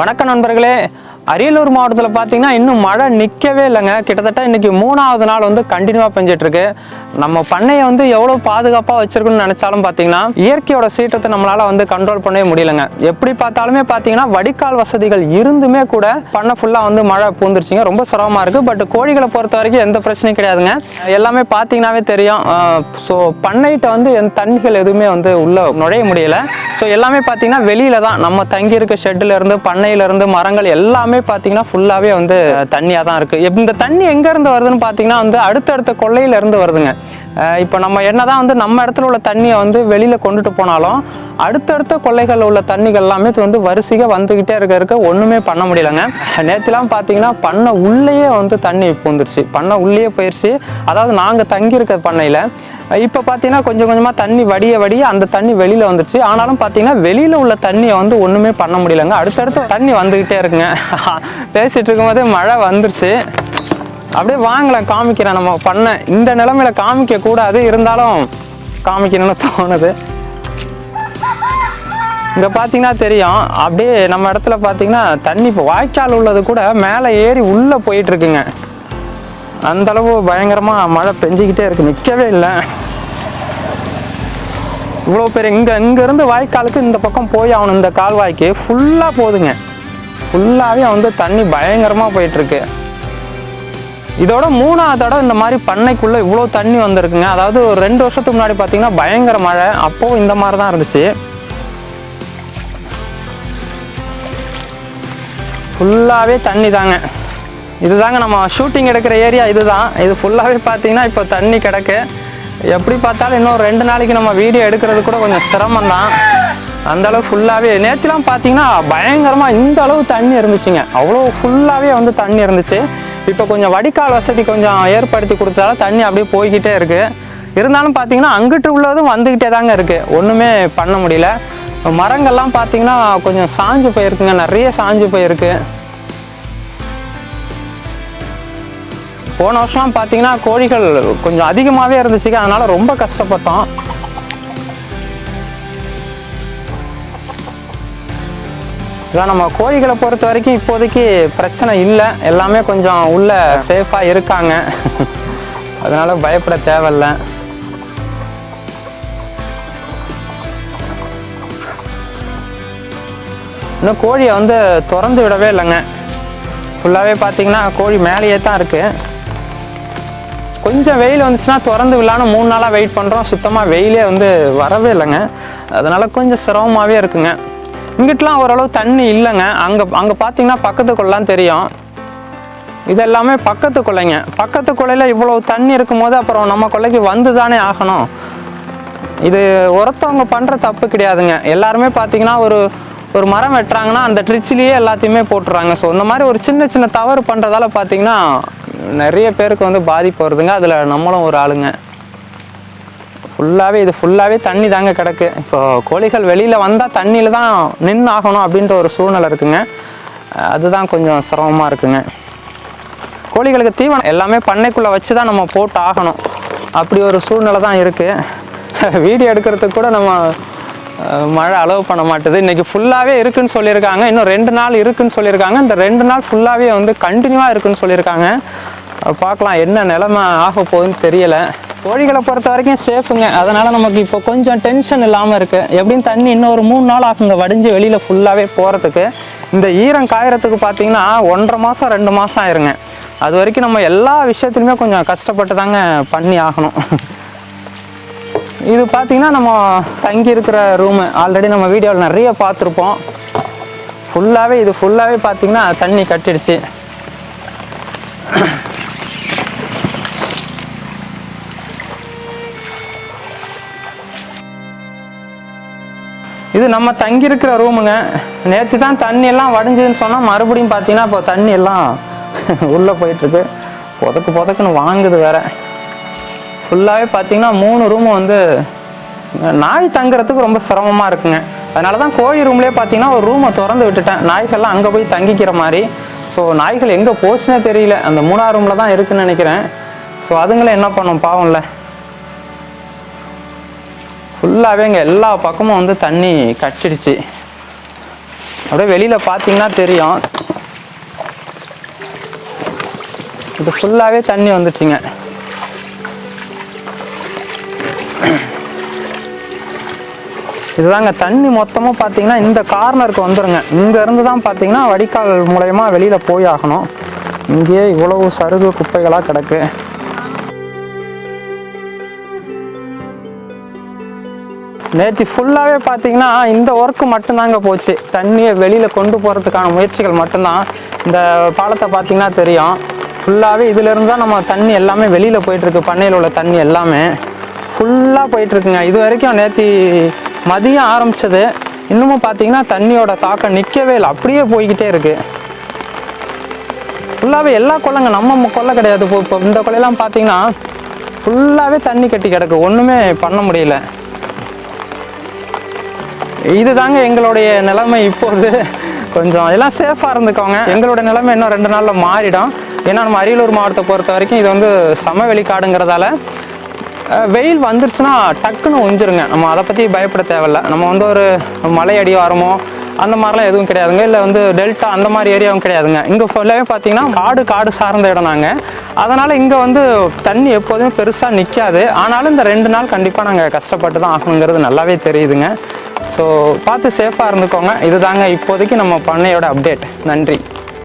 வணக்கம் நண்பர்களே அரியலூர் மாவட்டத்தில் பார்த்தீங்கன்னா இன்னும் மழை நிற்கவே இல்லைங்க. கிட்டத்தட்ட இன்னைக்கு மூணாவது நாள் வந்து கண்டினியூவாக பெஞ்சிட்ருக்கு நம்ம பண்ணையை வந்து எவ்வளோ பாதுகாப்பாக வச்சிருக்குன்னு நினச்சாலும் பார்த்தீங்கன்னா இயற்கையோட சீற்றத்தை நம்மளால் வந்து கண்ட்ரோல் பண்ணவே முடியலங்க. எப்படி பார்த்தாலுமே பார்த்தீங்கன்னா வடிகால் வசதிகள் இருந்துமே கூட பண்ணை ஃபுல்லாக வந்து மழை பூந்துருச்சுங்க. ரொம்ப சிரமமாக இருக்குது பட் கோழிகளை பொறுத்த வரைக்கும் எந்த பிரச்சனையும் கிடையாதுங்க. எல்லாமே பார்த்தீங்கன்னாவே தெரியும். ஸோ பண்ணைகிட்ட வந்து எந்த தண்ணிகள் எதுவுமே வந்து உள்ளே நுழைய முடியல. ஸோ எல்லாமே பார்த்தீங்கன்னா வெளியில் தான். நம்ம தங்கியிருக்க ஷெட்டிலேருந்து பண்ணையிலேருந்து மரங்கள் எல்லாமே பார்த்தீங்கன்னா ஃபுல்லாகவே வந்து தண்ணியாக தான் இருக்குது இந்த தண்ணி எங்கேருந்து வருதுன்னு பார்த்தீங்கன்னா வந்து அடுத்தடுத்த கொள்ளையிலேருந்து வருதுங்க. இப்போ நம்ம என்ன தான் வந்து நம்ம இடத்துல உள்ள தண்ணியை வந்து வெளியில் கொண்டுட்டு போனாலும் அடுத்தடுத்த கொள்ளைகளில் உள்ள தண்ணிகள் எல்லாமே வந்து வரிசையாக வந்துக்கிட்டே இருக்க இருக்க ஒன்றுமே பண்ண முடியலங்க. நேற்றுலாம் பார்த்தீங்கன்னா பண்ணை உள்ளேயே வந்து தண்ணி பூந்துருச்சு. பண்ணை உள்ளேயே போயிடுச்சு அதாவது நாங்கள் தங்கியிருக்க பண்ணையில் இப்போ பார்த்தீங்கன்னா கொஞ்சம் கொஞ்சமாக தண்ணி வடிய வடிய அந்த தண்ணி வெளியில் வந்துச்சு ஆனாலும் பார்த்தீங்கன்னா வெளியில் உள்ள தண்ணியை வந்து ஒன்றுமே பண்ண முடியலங்க. அடுத்தடுத்து தண்ணி வந்துக்கிட்டே இருக்குங்க. பேசிகிட்டு இருக்கும்போதே மழை வந்துருச்சு. அப்படியே வாங்கலாம் காமிக்கிறேன். நம்ம பண்ண இந்த நிலமையில காமிக்க கூடாது. இருந்தாலும் காமிக்கணும்னு தோணுது. இங்கே பார்த்தீங்கன்னா தெரியும். அப்படியே நம்ம இடத்துல பார்த்தீங்கன்னா தண்ணி இப்போ வாய்க்கால் உள்ளது கூட மேலே ஏறி உள்ளே போயிட்டு இருக்குங்க அந்த அளவு பயங்கரமாக மழை பெஞ்சிக்கிட்டே இருக்கு. நிற்கவே இல்லை. இவ்வளோ பேர் இங்கே இங்கேருந்து வாய்க்காலுக்கு இந்த பக்கம் போய் அவனு இந்த கால்வாய்க்கு ஃபுல்லாக போகுதுங்க ஃபுல்லாகவே வந்து தண்ணி பயங்கரமாக போயிட்டுருக்கு. இதோட மூணாவது தடவை இந்த மாதிரி பண்ணைக்குள்ளே இவ்வளோ தண்ணி வந்திருக்குங்க. அதாவது ஒரு ரெண்டு வருஷத்துக்கு முன்னாடி பார்த்தீங்கன்னா பயங்கர மழை. அப்போது இந்த மாதிரி தான் இருந்துச்சு. ஃபுல்லாகவே தண்ணி தாங்க. இதுதாங்க நம்ம ஷூட்டிங் எடுக்கிற ஏரியா இதுதான். இது ஃபுல்லாகவே பார்த்தீங்கன்னா இப்போ தண்ணி கிடக்கு. எப்படி பார்த்தாலும் இன்னும் ரெண்டு நாளைக்கு நம்ம வீடியோ எடுக்கிறது கூட கொஞ்சம் சிரமம் தான் அந்த அளவு ஃபுல்லாகவே நேற்றுலாம் பார்த்தீங்கன்னா பயங்கரமாக இந்த அளவு தண்ணி இருந்துச்சுங்க. அவ்வளோ ஃபுல்லாகவே வந்து தண்ணி இருந்துச்சு. இப்போ கொஞ்சம் வடிகால் வசதி கொஞ்சம் ஏற்படுத்தி கொடுத்தால தண்ணி அப்படியே போய்கிட்டே இருக்குது இருந்தாலும் பார்த்தீங்கன்னா அங்கிட்டு உள்ளதும் வந்துக்கிட்டே தாங்க இருக்குது ஒன்றுமே பண்ண முடியல. மரங்கள்லாம் பார்த்தீங்கன்னா கொஞ்சம் சாஞ்சு போயிருக்குங்க. நிறைய சாஞ்சு போயிருக்கு. போன வருஷம் பார்த்தீங்கன்னா கோழிகள் கொஞ்சம் அதிகமாகவே இருந்துச்சுங்க. அதனால் ரொம்ப கஷ்டப்பட்டோம். இதான் நம்ம கோழிகளை பொறுத்த வரைக்கும் இப்போதைக்கு பிரச்சனை இல்லை. எல்லாமே கொஞ்சம் உள்ள சேஃபாக இருக்காங்க. அதனால பயப்பட தேவையில்ல. இன்னும் கோழியை வந்து திறந்து விடவே இல்லைங்க. ஃபுல்லாகவே பார்த்தீங்கன்னா கோழி மேலேயே தான் இருக்குது கொஞ்சம் வெயில் வந்துச்சுன்னா திறந்து விடலான்னு மூணு நாளாக வெயிட் பண்ணுறோம் சுத்தமாக வெயிலே வந்து வரவே இல்லைங்க. அதனால் கொஞ்சம் சிரமமாகவே இருக்குங்க. இங்கிட்டலாம் ஓரளவு தண்ணி இல்லைங்க. அங்கே அங்கே பார்த்தீங்கன்னா பக்கத்து கொள்ளலாம் தெரியும். இது எல்லாமே பக்கத்து குலைங்க பக்கத்து கொள்ளையில் இவ்வளோ தண்ணி இருக்கும்போது அப்புறம் நம்ம கொள்ளைக்கு வந்து தானே ஆகணும். இது ஒருத்தவங்க பண்ணுற தப்பு கிடையாதுங்க. எல்லாருமே பார்த்தீங்கன்னா ஒரு ஒரு மரம் வெட்டுறாங்கன்னா அந்த ட்ரிச்சிலேயே எல்லாத்தையுமே போட்டுறாங்க. ஸோ இந்த மாதிரி ஒரு சின்ன சின்ன தவறு பண்ணுறதால பார்த்தீங்கன்னா நிறைய பேருக்கு வந்து பாதிப்பு வருதுங்க. அதில் நம்மளும் ஒரு ஆளுங்க. ஃபுல்லாகவே இது ஃபுல்லாகவே தண்ணி தாங்க கிடக்கு. இப்போ கோழிகள் வெளியில் வந்தால் தண்ணியில் தான் நின்று ஆகணும் அப்படின்ற ஒரு சூழ்நிலை இருக்குங்க. அதுதான் கொஞ்சம் சிரமமாக இருக்குங்க. கோழிகளுக்கு தீவனம் எல்லாமே பண்ணைக்குள்ளே வச்சு தான் நம்ம போட்டு ஆகணும் அப்படி ஒரு சூழ்நிலை தான் இருக்குது வீடியோ எடுக்கிறதுக்கு கூட நம்ம மழை அளவு பண்ண மாட்டுது. இன்றைக்கி ஃபுல்லாகவே இருக்குதுன்னு சொல்லியிருக்காங்க. இன்னும் ரெண்டு நாள் இருக்குதுன்னு சொல்லியிருக்காங்க. இந்த ரெண்டு நாள் ஃபுல்லாகவே வந்து கண்டினியூவாக இருக்குன்னு சொல்லியிருக்காங்க. பார்க்கலாம் என்ன நிலமை ஆக போகுதுன்னு தெரியலை. கோழிகளை பொறுத்த வரைக்கும் சேஃபுங்க. அதனால் நமக்கு இப்போ கொஞ்சம் டென்ஷன் இல்லாமல் இருக்குது எப்படியும் தண்ணி இன்னும் ஒரு மூணு நாள் ஆகுங்க வடிஞ்சு வெளியில் ஃபுல்லாகவே போகிறதுக்கு இந்த ஈரம் காயறதுக்கு பார்த்தீங்கன்னா ஒன்றரை மாதம் ரெண்டு மாதம் ஆயிருங்க. அது வரைக்கும் நம்ம எல்லா விஷயத்துலையுமே கொஞ்சம் கஷ்டப்பட்டு தாங்க பண்ணி ஆகணும். இது பார்த்திங்கன்னா நம்ம தங்கி இருக்கிற ரூமு ஆல்ரெடி நம்ம வீடியோவில் நிறைய பார்த்துருப்போம். ஃபுல்லாகவே இது ஃபுல்லாகவே பார்த்திங்கன்னா தண்ணி கட்டிடுச்சு. இது நம்ம தங்கியிருக்கிற ரூமுங்க நேற்று தான் தண்ணி எல்லாம் வடிஞ்சதுன்னு சொன்னால் மறுபடியும் பார்த்தீங்கன்னா இப்போ தண்ணி எல்லாம் உள்ளே போயிட்டுருக்கு. புதக்கு புதக்குன்னு வாங்குது வேற. ஃபுல்லாகவே பார்த்தீங்கன்னா மூணு ரூமும் வந்து நாய் தங்குறதுக்கு ரொம்ப சிரமமாக இருக்குங்க. அதனால தான் கோயில் ரூம்லேயே பார்த்தீங்கன்னா ஒரு ரூமை திறந்து விட்டுட்டேன். நாய்கள்லாம் அங்கே போய் தங்கிக்கிற மாதிரி. ஸோ நாய்கள் எங்கே போச்சுன்னே தெரியல. அந்த மூணாவது ரூமில் தான் இருக்குன்னு நினைக்கிறேன். ஸோ அதுங்களே என்ன பண்ணும்? பாவம்ல. ஃபுல்லாகவே இங்கே எல்லா பக்கமும் வந்து தண்ணி கட்டிடுச்சு. அப்படியே வெளியில் பார்த்தீங்கன்னா தெரியும். இது ஃபுல்லாகவே தண்ணி வந்துச்சுங்க இதுதாங்க தண்ணி மொத்தமாக பார்த்தீங்கன்னா இந்த கார்னருக்கு வந்துடுங்க இங்கேருந்து தான் பார்த்தீங்கன்னா வடிகால் மூலயமா வெளியில் போய் ஆகணும். இங்கேயே இவ்வளவு சருகு குப்பைகளாக கிடக்கு. நேற்று ஃபுல்லாகவே பார்த்தீங்கன்னா இந்த ஒர்க்கு மட்டும்தாங்க போச்சு. தண்ணியை வெளியில் கொண்டு போகிறதுக்கான முயற்சிகள் மட்டும்தான். இந்த பாலத்தை பார்த்தீங்கன்னா தெரியும். ஃபுல்லாகவே இதிலிருந்து தான் நம்ம தண்ணி எல்லாமே வெளியில் போயிட்டுருக்கு. பண்ணையில் உள்ள தண்ணி எல்லாமே ஃபுல்லாக போயிட்டுருக்குங்க. இது வரைக்கும் நேற்று மதியம் ஆரம்பித்தது இன்னமும் பார்த்தீங்கன்னா தண்ணியோட தாக்கம் நிற்கவே இல்லை. அப்படியே போய்கிட்டே இருக்குது ஃபுல்லாகவே எல்லா கொள்ளைங்க நம்ம கொல்லை கிடையாது. இப்போ இப்போ இந்த கொள்ளையெல்லாம் பார்த்தீங்கன்னா ஃபுல்லாகவே தண்ணி கட்டி கிடக்கு. ஒன்றுமே பண்ண முடியல. இதுதாங்க எங்களுடைய நிலைமை இப்போது. கொஞ்சம் எல்லாம் சேஃபாக இருந்துக்கோங்க. எங்களோட நிலைமை இன்னும் ரெண்டு நாளில் மாறிடும். ஏன்னா நம்ம அரியலூர் மாவட்டத்தை பொறுத்த வரைக்கும் இது வந்து சமவெளி காடுங்கிறதால வெயில் வந்துருச்சுன்னா டக்குன்னு உஞ்சிருங்க நம்ம அதை பற்றி பயப்பட தேவையில்ல. நம்ம வந்து ஒரு மலை அடிவாரமோ அந்த மாதிரிலாம் எதுவும் கிடையாதுங்க. இல்லை வந்து டெல்டா அந்த மாதிரி ஏரியாவும் கிடையாதுங்க. இங்கே ஃபுல்லாகவே பார்த்தீங்கன்னா காடு காடு சார்ந்த இடம் நாங்கள் அதனால் இங்கே வந்து தண்ணி எப்போதுமே பெருசாக நிற்காது ஆனாலும் இந்த ரெண்டு நாள் கண்டிப்பாக நாங்கள் கஷ்டப்பட்டு தான் ஆகணுங்கிறது நல்லாவே தெரியுதுங்க. ஸோ பார்த்து சேஃபாக இருந்துக்கோங்க. இதுதாங்க இப்போதைக்கு நம்ம பண்ணையோட அப்டேட் நன்றி.